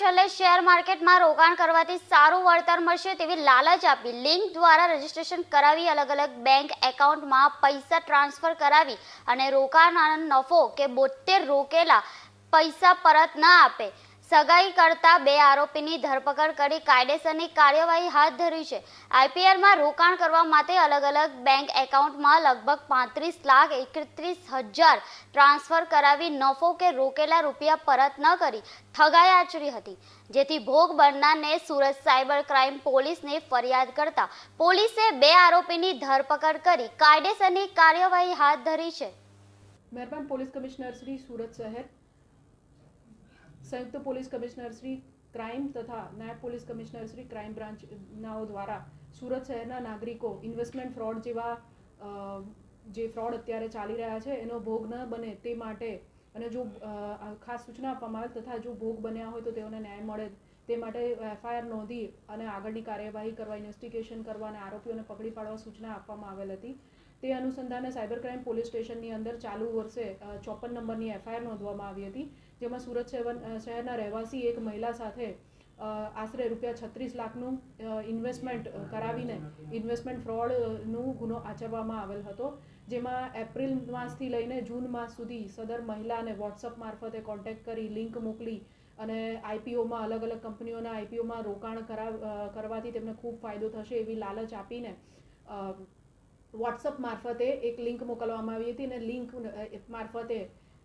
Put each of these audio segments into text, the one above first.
છેલ્લે શેર માર્કેટમાં રોકાણ કરવાથી સારું વળતર મળશે તેવી લાલચ આપી. લિંક દ્વારા રજીસ્ટ્રેશન કરાવી અલગ અલગ બેંક એકાઉન્ટમાં પૈસા ટ્રાન્સફર કરાવી અને રોકાણનો નફો કે બોતેર રોકેલા પૈસા પરત ન આપે. સગાઈ કરતા બે આરોપીની ધરપકડ કરી કાયદેસરની કાર્યવાહી હાથ ધરી છે. આઈપીએલમાં રોકાણ કરવા માટે અલગ અલગ બેંક એકાઉન્ટમાં લગભગ પાંત્રીસ લાખ એકત્રીસ હજાર ટ્રાન્સફર કરાવી નફો કે રોકેલા રૂપિયા પરત ન કરી ઠગાઈ આચરી હતી. જેથી ભોગ બનનારને સુરત સાયબર ક્રાઇમ પોલીસને ફરિયાદ કરતા પોલીસે બે આરોપીની ધરપકડ કરી કાયદેસરની કાર્યવાહી હાથ ધરી છે. મહેરબાન પોલીસ કમિશનર શ્રી સુરત શહેર સંયુક્ત પોલીસ કમિશનર શ્રી ક્રાઇમ તથા નાયબ police commissioner Shri crime branch નાઓ દ્વારા સુરત શહેરના નાગરિકો ઇન્વેસ્ટમેન્ટ ફ્રોડ જેવા જે ફ્રોડ અત્યારે ચાલી રહ્યા છે, એનો ભોગ ન બને તે માટે અને જો ખાસ સૂચના આપવામાં આવે તથા જો ભોગ બન્યા હોય તો તેઓને ન્યાય મળે તે માટે એફઆઈઆર નોંધી અને આગળની કાર્યવાહી કરવા, ઇન્વેસ્ટિગેશન કરવા અને આરોપીઓને પકડી પાડવા સૂચના આપવામાં આવેલ હતી. તે અનુસંધાને સાયબર ક્રાઇમ પોલીસ સ્ટેશનની અંદર ચાલુ વર્ષે ચોપન નંબરની એફઆઈઆર નોંધવામાં આવી હતી. જેમાં સુરત શહેર- શહેરના રહેવાસી એક મહિલા સાથે આશરે રૂપિયા છત્રીસ લાખનું ઇન્વેસ્ટમેન્ટ કરાવીને ઇન્વેસ્ટમેન્ટ ફ્રોડનું ગુનો આચરવામાં આવેલ હતો. જેમાં એપ્રિલ માસથી લઈને જૂન માસ સુધી સદર મહિલાને વોટ્સઅપ મારફતે કોન્ટેક્ટ કરી લિંક મોકલી અને આઈપીઓમાં અલગ અલગ કંપનીઓના આઈપીઓમાં રોકાણ કરાવ કરવાથી તેમને ખૂબ ફાયદો થશે એવી લાલચ આપીને વોટ્સઅપ મારફતે એક લિંક મોકલવામાં આવી હતી અને લિંક મારફતે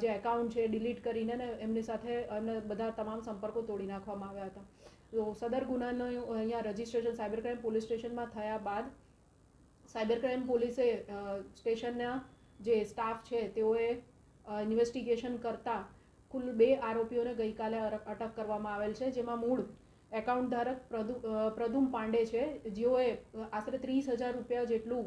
જે એકાઉન્ટ છે ડિલીટ કરીને ને એમની સાથે અને બધા તમામ સંપર્કો તોડી નાખવામાં આવ્યા હતા. તો સદર ગુનાનું અહીંયા રજિસ્ટ્રેશન સાયબર ક્રાઇમ પોલીસ સ્ટેશનમાં થયા બાદ સાયબર ક્રાઇમ પોલીસે સ્ટેશનના જે સ્ટાફ છે તેઓએ ઇન્વેસ્ટિગેશન કરતા કુલ બે આરોપીઓને ગઈકાલે અટક કરવામાં આવેલ છે, જેમાં મૂળ એકાઉન્ટ ધારક પ્રદુ પ્રદુમ પાંડે છે, જેઓએ આશરે ત્રીસ હજાર રૂપિયા જેટલું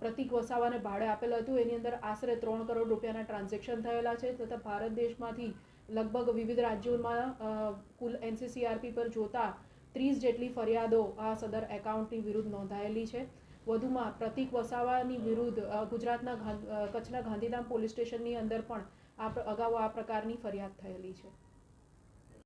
પ્રતિક વસાવાને ભાડે આપેલ હતું. એની અંદર આશરે ત્રણ કરોડ રૂપિયાના ટ્રાન્ઝેક્શન થયેલા છે તથા ભારત દેશમાંથી લગભગ વિવિધ રાજ્યોમાં કુલ એનસીસીઆરપી પર જોતા ત્રીસ જેટલી ફરિયાદો આ સદર એકાઉન્ટની વિરુદ્ધ નોંધાયેલી છે. વધુમાં પ્રતિક વસાવાની વિરુદ્ધ ગુજરાતના કચ્છના ગાંધીધામ પોલીસ સ્ટેશનની અંદર પણ આ અગાઉ આ પ્રકારની ફરિયાદ થયેલી છે.